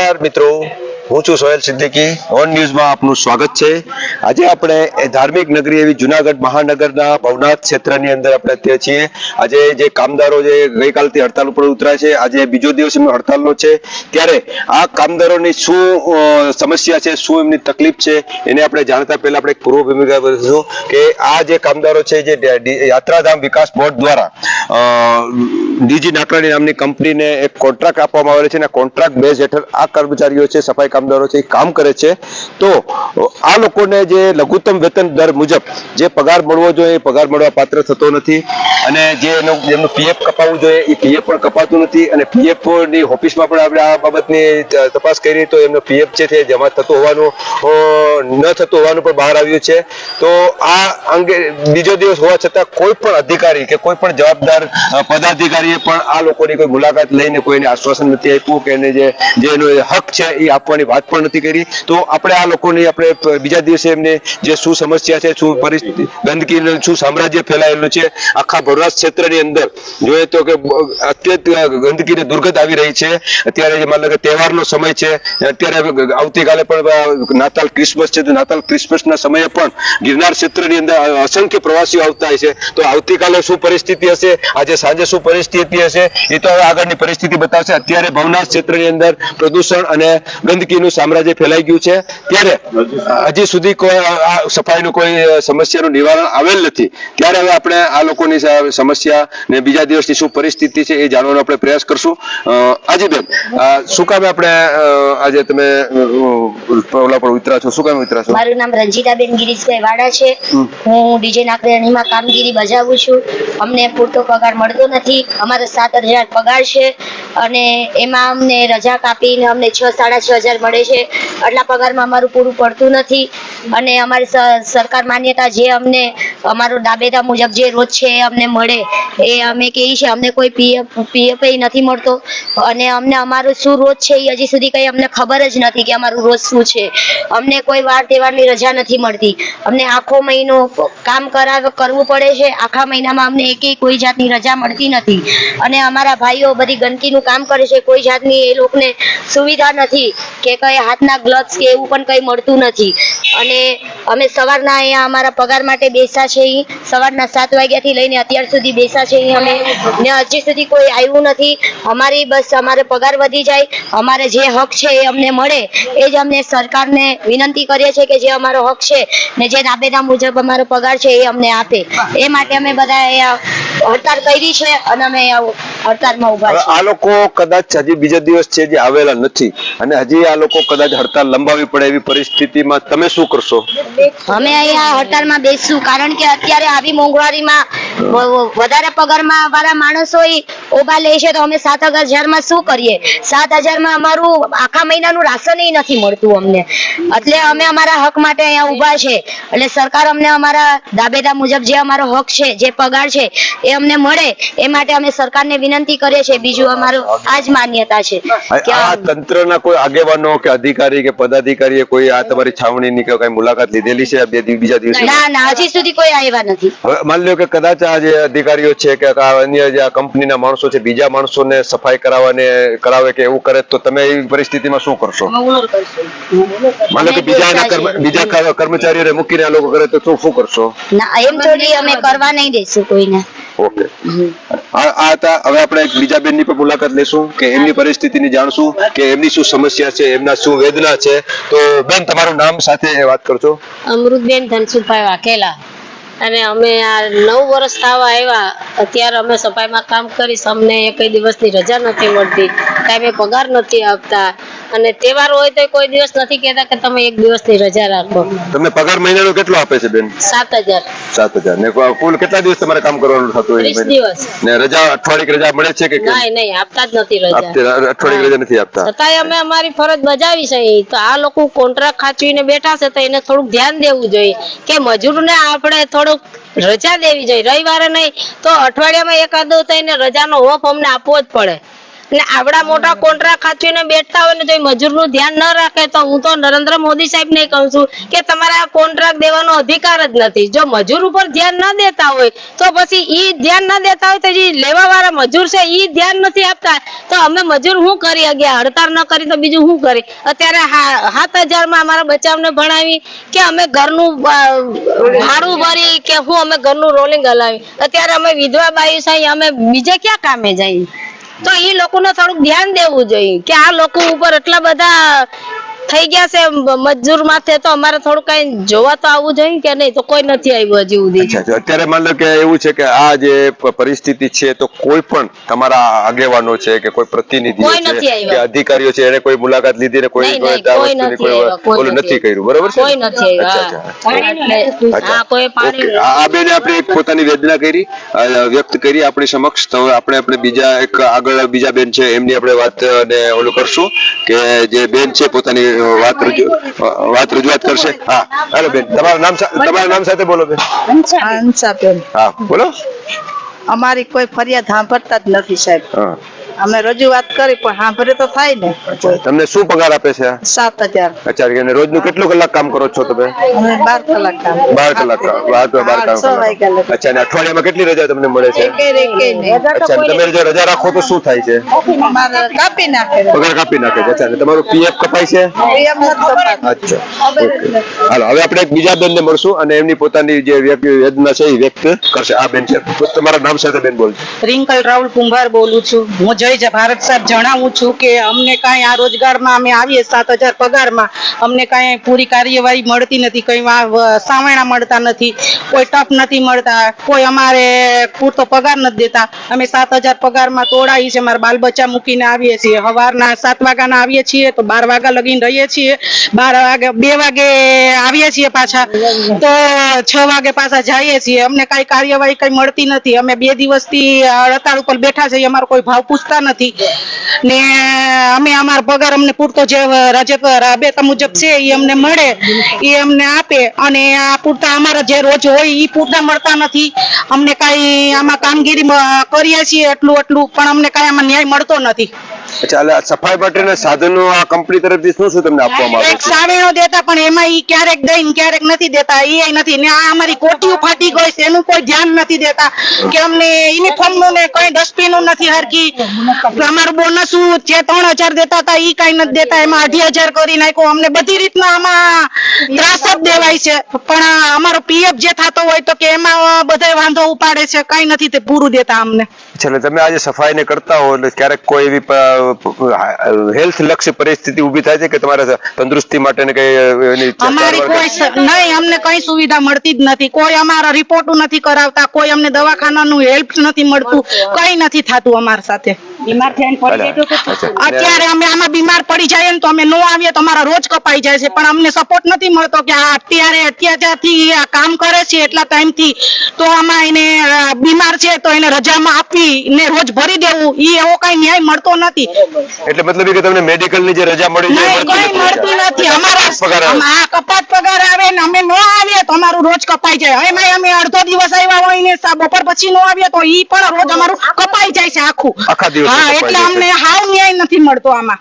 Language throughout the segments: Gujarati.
નમસ્કાર મિત્રો. હું છું સોહેલ સિદ્દીકી. ઓન ન્યૂઝમાં આપનું સ્વાગત છે. આજે આપણે ધાર્મિક નગરી એવી જુનાગઢ મહાનગરના ભવનાથ ક્ષેત્રની અંદર આપણે અત્યારે છીએ. આજે જે કામદારો જે ગઈકાલથી હડતાલ ઉપર ઉતર્યા છે, આજે બીજો દિવસ એમનો હડતાલનો છે. ત્યારે આ કામદારોની શું સમસ્યા છે, શું એમની તકલીફ છે, એને આપણે જાણતા પહેલા આપણે પૂર્વ ભૂમિકા કરીશું કે આ જે કામદારો છે, જે યાત્રાધામ વિકાસ બોર્ડ દ્વારા ડીજી નાકરાણી નામની કંપનીને એક કોન્ટ્રાક્ટ આપવામાં આવેલો છે અને કોન્ટ્રાક્ટ બેઝ હેઠળ આ કર્મચારીઓ છે, સફાઈ કામદારો છે એ કામ કરે છે. તો, આ લોકોને જે લઘુત્તમ વેતન દર મુજબ જે પગાર મળવો જોઈએ, એ પગાર મળવા પાત્ર થતો નથી. અને જે એનું, એમનું પીએફ કપાવવું જોઈએ, એ પીએફ પણ કપાતું નથી. અને પીએફની ઓફિસમાં પણ આપણે આ બાબતની તપાસ કરી તો એમનો પીએફ છે તે જમા થતો હોવાનું ન થતું હોવાનું પણ બહાર આવ્યું છે. તો આ અંગે બીજો દિવસ હોવા છતાં કોઈ પણ અધિકારી કે કોઈ પણ જવાબદાર પદાધિકારીએ પણ આ લોકોની કોઈ મુલાકાત લઈને કોઈને આશ્વાસન નથી આપ્યું કે એને જે એનો હક છે એ આપવાની વાત પણ નથી કરી. તો આપણે આ લોકોની આપણે બીજા દિવસે એમને જે શું સમસ્યા છે, શું પરિસ્થિતિ ગંદકીનું શું સામ્રાજ્ય ફેલાયેલું છે, આખા ભરવાસ ક્ષેત્રની અંદર જોઈએ તો કે અત્યંત ગંદકીની દુર્ગંધ આવી રહી છે. અત્યારે લો કે તહેવારનો સમય છે, અત્યારે આવતીકાલે પણ નાતાલ ક્રિસમસ છે, તો નાતાલ ક્રિસમસના સમયે પણ ગિરનાર ક્ષેત્રની અંદર અસંખ્ય પ્રવાસીઓ આવતા હોય છે. તો આવતીકાલે શું પરિસ્થિતિ હશે? આજે સાંજે શું પરિસ્થિતિ હશે? એ તો હવે આગળની પરિસ્થિતિ બતાવશે. અત્યારે ભવનાથ ક્ષેત્રની અંદર પ્રદૂષણ અને ગંદકીનું સામ્રાજ્ય ફેલાઈ ગયું છે. ત્યારે હજી સુધી કોઈ સફાઈનું કોઈ સમસ્યાનું નિવારણ આવેલ નથી. ત્યારે હવે આપણે આ લોકોની સમસ્યા ને બીજા દિવસની શું પરિસ્થિતિ છે એ જાણવાનો આપણે પ્રયાસ કરશું. આજે બેન શું કામે આપણે આજે તમે ઓલા પર ઉતરા છો? શું કામે ઉતરા છો? મારું નામ રંજીતાબેન ગિરીશભાઈ વાડા છે. હું ડીજે નાકરાણીમાં કામગીરી બજાવું છું. અમને પૂરતો પગાર મળતો નથી. અમારો સાત હજાર પગાર છે. અને એમાં અમને રજા કાપીને અમને છ સાડા છ હજાર મળે છે. આટલા પગારમાં અમારું પૂરું પડતું નથી. અને અમારી સરકાર માન્યતા જે અમને, અમારો દાબેદા મુજબ જે રોજ છે એ અમને મળે. એ અમે કહીએ છીએ, અમને કોઈ પીએફ પીએફ નથી મળતો. અને અમને અમારું શું રોજ છે એ હજી સુધી કંઈ અમને ખબર જ નથી કે અમારું રોજ શું છે. અમને કોઈ વાર તહેવારની રજા નથી મળતી. અમને આખો મહિનો કામ કરાવ, કરવું પડે છે. આખા મહિનામાં અમને એકેય કોઈ જાતની રજા મળતી નથી. અને અમારા ભાઈઓ બધી ગંદકીનું કામ કરે છે. કોઈ જાતની એ લોકોને સુવિધા નથી કે કઈ હાથના ગ્લવ્સ કે એવું પણ કંઈ મળતું નથી. અને અમે સવારના અહીંયા અમારા પગાર માટે બેસા છે સવારના સાત વાગ્યાથી લઈને અત્યાર સુધી બેસા છે અમે ને હજી સુધી કોઈ આવ્યું નથી. અમારી બસ અમારે પગાર વધી જાય. અમારે જે હક છે એ અમને મળે. એ જ અમને સરકારને વિનંતી કરીએ છીએ કે જે અમારો હક છે ને જે દાબેદા મુજબ અમારો પગાર છે એ અમને આપે. એ માટે અમે બધા હડતાલ કરી છે અને અમે હડતાલમાં ઊભા હવે આ લોકો કદાચ હજી બીજા દિવસ છે જે આવેલા નથી અને હજી આ લોકો કદાચ હડતાલ લંબાવી પડે એવી પરિસ્થિતિમાં તમે શું કરશો? અમે અહીંયા હડતાલમાં બેસશું કારણ કે અત્યારે આવી મોંઘવારીમાં વધારે પગારમાં વાળા માણસો ઈ લે છે તો અમે સાત હજારમાં શું કરીએ? સાત હજારમાં અમારું આખા મહિનાનું રાશન નથી મળતું અમને. એટલે અમે અમારા હક માટે અહીંયા ઊભા છે. એટલે સરકાર અમને અમારા દાબેદા મુજબ જે અમારો હક છે જે પગાર છે એ અમને મળે. એ માટે અમે સરકારને વિનંતી કરીએ છીએ. બીજું અમારું આ જ માન્યતા છે કે આ તંત્રના કોઈ આગેવાનો કે અધિકારી કે પદાધિકારીએ કોઈ આ તમારી છાવણીની કે કઈ મુલાકાત લીધેલી છે? બે બીજા દિવસે? ના ના હજી સુધી કોઈ આવ્યા નથી. માની લો કે કદાચ આ જે અધિકારીઓ છે કે અન્ય જે કંપનીના માણસો છે બીજા માણસોને સફાઈ કરાવવાને કરાવે કે એવું કરે તો તમે એવી પરિસ્થિતિમાં શું કરશો? માની કે બીજા. બીજા કર્મ- કર્મચારીઓને મૂકીને આ લોકો કરે તો શું શું કરશો? ના એમ થોડી અમે કરવા નહીં દેશું કોઈને. ઓકે. આ આ હતા હવે આપણે એક બીજા બેનની પણ મુલાકાત લેશું કે એમની પરિસ્થિતિની જાણશું કે એમની શું સમસ્યા છે એમના શું વેદના છે. તો બેન તમારું નામ સાથે વાત કરજો. અમૃતબેન ધનસુભાઈ વાઘેલા. અને અમે આ નવ વર્ષ થવા આવ્યા. અત્યારે અમે સફાઈમાં કામ કરીશ. અમને એકય દિવસની રજા નથી મળતી. ટાઈમે પગાર નથી આપતા. અને તહેવાર હોય તો કોઈ દિવસ નથી કહેતા કે તમે એક દિવસની રજા રાખો. તમને પગાર મહિનાનો કેટલો આપે છે બેન? સાત હજાર. સાત હજાર. ને કુલ કેટલા દિવસ તમારે કામ કરવાનું થતું હોય? દિવસ. ને રજા અઠવાડિક રજા મળે છે કે નહીં નહીં આપતા જ નથી રજા. અઠવાડિક રજા નથી આપતા. છતાંય અમે અમારી ફરજ બજાવી છે. તો આ લોકો કોન્ટ્રાક્ટ ખાચવીને બેઠા છે તો એને થોડુંક ધ્યાન દેવું જોઈએ કે મજૂરને આપણે થોડુંક રજા દેવી જોઈએ. રવિવારે નહીં તો અઠવાડિયામાં એકાદો થઈને રજાનો હોપ અમને આપવો જ પડે. ને આવડા મોટા કોન્ટ્રાક્ટ ખાચવીને બેઠતા હોય ને તો મજૂરનું ધ્યાન ન રાખે તો હું તો નરેન્દ્ર મોદી સાહેબ ને કહું છું કે તમારે આ કોન્ટ્રાક્ટ દેવાનો અધિકાર જ નથી. જો મજૂર ઉપર ધ્યાન ન દેતા હોય તો પછી ઈ ધ્યાન ન દેતા હોય તો જે લેવા વાળા મજૂર છે ઈ ધ્યાન નથી આપતા. તો અમે મજૂર શું કરી ગયા હડતાળ ન કરી તો બીજું શું કરી? અત્યારે સાત હજારમાં અમારા બચ્ચાઓને ભણાવી કે અમે ઘરનું ભાડું ભરી કે હું અમે ઘરનું રોલિંગ હલાવી. અત્યારે અમે વિધવા બાઈ સાહેબ અમે બીજે ક્યાં કામે જઈએ? તો એ લોકોને થોડુંક ધ્યાન દેવું જોઈએ કે આ લોકો ઉપર એટલા બધા થઈ ગયા છે. મજૂર માથે તો અમારે થોડું કઈ જોવા તો આવવું જોઈએ કે નહીં? તો કોઈ નથી આવ્યું હજી સુધી. અત્યારે માન લો કે એવું છે કે આ જે પરિસ્થિતિ છે તો કોઈ પણ તમારા આગેવાનો છે કે કોઈ પ્રતિનિધિઓ છે કે અધિકારીઓ છે એને કોઈ મુલાકાત લીધી ને કોઈ કોઈ નથી કર્યું બરોબર છે? કોઈ નથી આવ્યું. આ બેને આપણે પોતાની વેદના કરી વ્યક્ત કરી આપણી સમક્ષ. તો આપણે આપણે બીજા એક આગળ બીજા બેન છે એમની આપણે વાત ને ઓલું કરશું કે જે બેન છે પોતાની વાત રજૂ વાત રજૂઆત કરશે. હા. હાલો બેન તમારું નામ તમારું નામ સાથે બોલો બેન. હંસાબેન હા બોલો. અમારી કોઈ ફરિયાદ સાંભળતા જ નથી સાહેબ. હા. અમે રજૂઆત કરી પણ સાંભળે તો થાય ને. તમને શું પગાર આપે છે? સાત હજાર. અચ્છા અને રોજનું કેટલું કલાક કામ કરો છો તમે? અમે બાર કલાક કામ બાર કલાક બાર તો બાર કલાક અચ્છા અને અઠવાડિયામાં કેટલી રજા તમને મળે છે. અચ્છા તમે જો રજા રાખો તો શું થાય છે? કાપી નાખે. પગાર કાપી નાખે છે. અચ્છા તમારું પીએફ કપાય છે? અચ્છા હાલો હવે આપણે એક બીજા બેનને મળશું અને એમની પોતાની જે વ્યક્તિ વેદના છે એ વ્યક્ત કરશે. આ બેન છે. તમારા નામ સાથે બેન બોલજો. રિંકલ રાહુલ કુંભાર બોલું છું. હું જય જ ભારત સાહેબ, જણાવું છું કે અમને કાંઈ આ રોજગારમાં અમે આવીએ સાત હજાર પગારમાં, અમને કાંઈ પૂરી કાર્યવાહી મળતી નથી, કંઈ વા- મળતા નથી, કોઈ ટપ નથી મળતા, કોઈ અમારે પૂરતો પગાર નથી દેતા. અમે સાત હજાર પગારમાં તોડાવી છે, મારા બાલ બચ્ચા મૂકીને આવીએ છીએ. સવારના સાત વાગ્યાના આવીએ છીએ તો બાર વાગ્યા લગીને રહીએ છીએ. બાર વાગે, બે વાગે આવીએ છીએ પાછા. તો છ વાગે પાછા જઈએ છીએ. અમને કાંઈ કાર્યવાહી કઈ મળતી નથી. અમે બે દિવસથી હડતાળ ઉપર બેઠા છીએ. અમારો કોઈ ભાવ પૂછતા નથી. ને અમે અમારો પગાર અમને પૂરતો જે રાજ્ય રાબેતા મુજબ છે એ અમને મળે એ અમને આપે. અને આ પૂરતા અમારા જે રોજ હોય એ પૂરતા મળતા નથી. અમને કાંઈ આમાં કામગીરી કરીએ છીએ એટલું એટલું, પણ અમને કાંઈ આમાં ન્યાય મળતો નથી. અચ્છા સફાઈ માટેના સાધનો આ કંપની તરફથી શું શું તમને આપવામાં આવે એક છે? સાવેણો દેતા પણ એમાં ઈ ક્યારેક દઈ ને ક્યારેક નથી દેતા. એ નથી. ને આ અમારી કોટીઓ ફાટી ગઈ છે એનું કોઈ ધ્યાન નથી દેતા. કે અમને યુનિફોર્મનું ને કઈ ડસ્ટબિનનું નથી હરકી અમારું બોનસ જે ત્રણ હજાર દેતા હતા ઈ કઈ નથી દેતા. એમાં અઢી હજાર કરી નાખ્યો. અમને બધી રીતના આમાં ત્રાસ જ દેવાય છે. પણ અમારો પીએફ જે થતો હોય તો કે એમાં બધા વાંધો ઉપાડે છે. કઈ નથી તે પૂરું દેતા અમને. એટલે તમે આજે સફાઈ ને કરતા હો એટલે ક્યારેક કોઈ એવી હેલ્થ લક્ષી પરિસ્થિતિ ઊભી થાય છે કે તમારે તંદુરસ્તી માટે ને કઈ અમારી કોઈ નહીં અમને કઈ સુવિધા મળતી જ નથી. કોઈ અમારા રિપોર્ટ નથી કરાવતા. કોઈ અમને દવાખાનાનું હેલ્પ નથી મળતું. કઈ નથી થતું અમારા સાથે. અચ્છા. અત્યારે અમે આમાં બીમાર પડી જાય ને તો અમે નો આવીએ તો અમારા રોજ કપાઈ જાય છે. પણ અમને સપોર્ટ નથી મળતો કે આ અત્યારે અત્યારથી આ કામ કરે છે એટલા ટાઈમથી તો આમાં એને બીમાર છે તો એને રજામાં આપી ને રોજ ભરી દેવું. એ એવો કઈ ન્યાય મળતો નથી. એટલે મતલબ કે તમને મેડિકલની જે રજા મળી જાય કોઈ મળતી નથી. અમારા આ કપાત પગાર આવે ને અમે નો આવીએ તો અમારું રોજ કપાઈ જાય. એમાં અમે અડધો દિવસ આવ્યા હોય બપોર પછી નો આવીએ તો ઈ પણ રોજ અમારું કપાઈ જાય છે આખું. હા એટલે અમને હાવ ન્યાય નથી મળતો આમાં.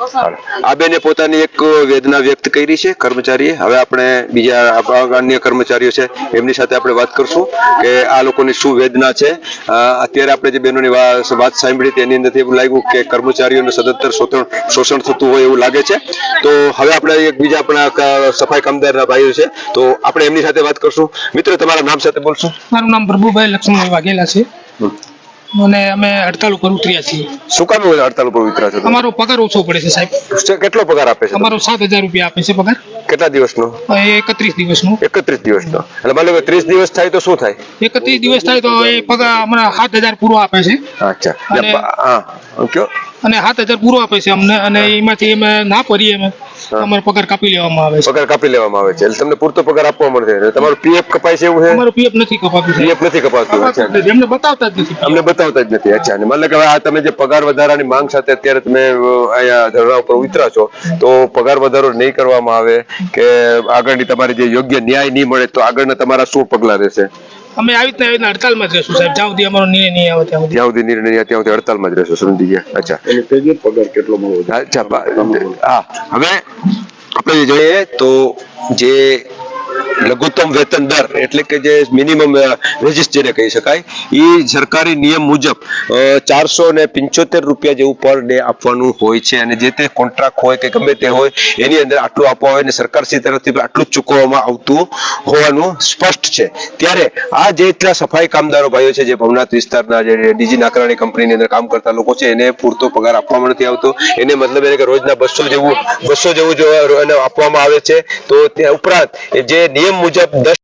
આ બેને પોતાની એક વેદના વ્યક્ત કરી છે કર્મચારીએ. હવે આપણે બીજા અન્ય કર્મચારીઓ છે એમની સાથે આપણે વાત કરશું કે આ લોકોની શું વેદના છે. અત્યારે આપણે જે બહેનોની વાત સાંભળી તેની અંદરથી એવું લાગ્યું કે કર્મચારીઓને સદંતર શોષણ શોષણ થતું હોય એવું લાગે છે. તો હવે આપણે એક બીજા આપણા સફાઈ કામદારના ભાઈઓ છે. તો આપણે એમની સાથે વાત કરશું. મિત્રો તમારા નામ સાથે બોલશું. મારું નામ પ્રભુભાઈ લક્ષ્મણભાઈ વાઘેલા છે. અને અમે હડતાલ ઉપર ઉતર્યા છીએ. શું કામ હડતાલ ઉપર ઉતર્યા છો અમારો પગાર ઓછો પડે છે સાહેબ. કેટલો પગાર આપે છે? અમારો સાત હજાર રૂપિયા આપે છે પગાર. કેટલા દિવસનો? એકત્રીસ દિવસનો. એકત્રીસ દિવસનો. એટલે મતલબ ત્રીસ દિવસ થાય તો શું થાય? એકત્રીસ દિવસ થાય તો એ પગાર હમણાં સાત હજાર પૂરો આપે છે. અચ્છા. અને સાત હજાર પૂરો આપે છે અમને અને એમાંથી અમે ના ભરીએ અમે. અમારો પગાર કાપી લેવામાં આવે છે. પગાર કાપી લેવામાં આવે છે. એટલે તમને પૂરતો પગાર આપવામાં મળશે. તમારું પીએફ કપાય છે એવું છે? અમારો પીએફ નથી કપાતું પીએફ નથી કપાતું. અચ્છા. એમને બતાવતા જ નથી અમને બતાવતા જ નથી. અચ્છા. અને મતલબ કે હવે આ તમે જે પગાર વધારાની માંગ સાથે અત્યારે તમે અહીંયા ધરણા ઉપર ઉતરા છો તો પગાર વધારો નહીં કરવામાં આવે કે આગળની તમારી જે યોગ્ય ન્યાય નહીં મળે તો આગળના તમારા શું પગલા રહેશે? અમે આવી રીતના આવી રીતના હડતાલમાં જ રહેશું સાહેબ. જ્યાં સુધી અમારો નિર્ણય નહીં આવે ત્યાં સુધી. જ્યાં સુધી નિર્ણય નહીં, ત્યાં સુધી હડતાલમાં જ રહેશો સમજી ગયા અચ્છા. પગાર કેટલો મળવો અચ્છા હા. હવે આપણે જોઈએ તો જે લઘુત્તમ વેતન દર, એટલે કે જે મિનિમમ વેજીસ કહી શકાય. એ સરકારી નિયમ મુજબ ચારસો ને પંચોતેર રૂપિયા જેવું પર ડે આપવાનું હોય છે. અને જે તે કોન્ટ્રાક્ટ હોય કે ગમે તે હોય, એની અંદર આટલું આપવા હોય અને સરકારશ્રી તરફથી આટલું જ ચૂકવવામાં આવતું હોવાનું સ્પષ્ટ છે. ત્યારે આ જે એટલા સફાઈ કામદારો ભાઈઓ છે, જે ભવનાથ વિસ્તારના જે ડીજી નાકરાણી કંપનીની અંદર કામ કરતા લોકો છે, એને પૂરતો પગાર આપવામાં નથી આવતો. એને મતલબ એને કે રોજના બસો જેવું બસો જેવું જો આપવામાં આવે છે, તો તે ઉપરાંત જે નિયમ મુજબ દસ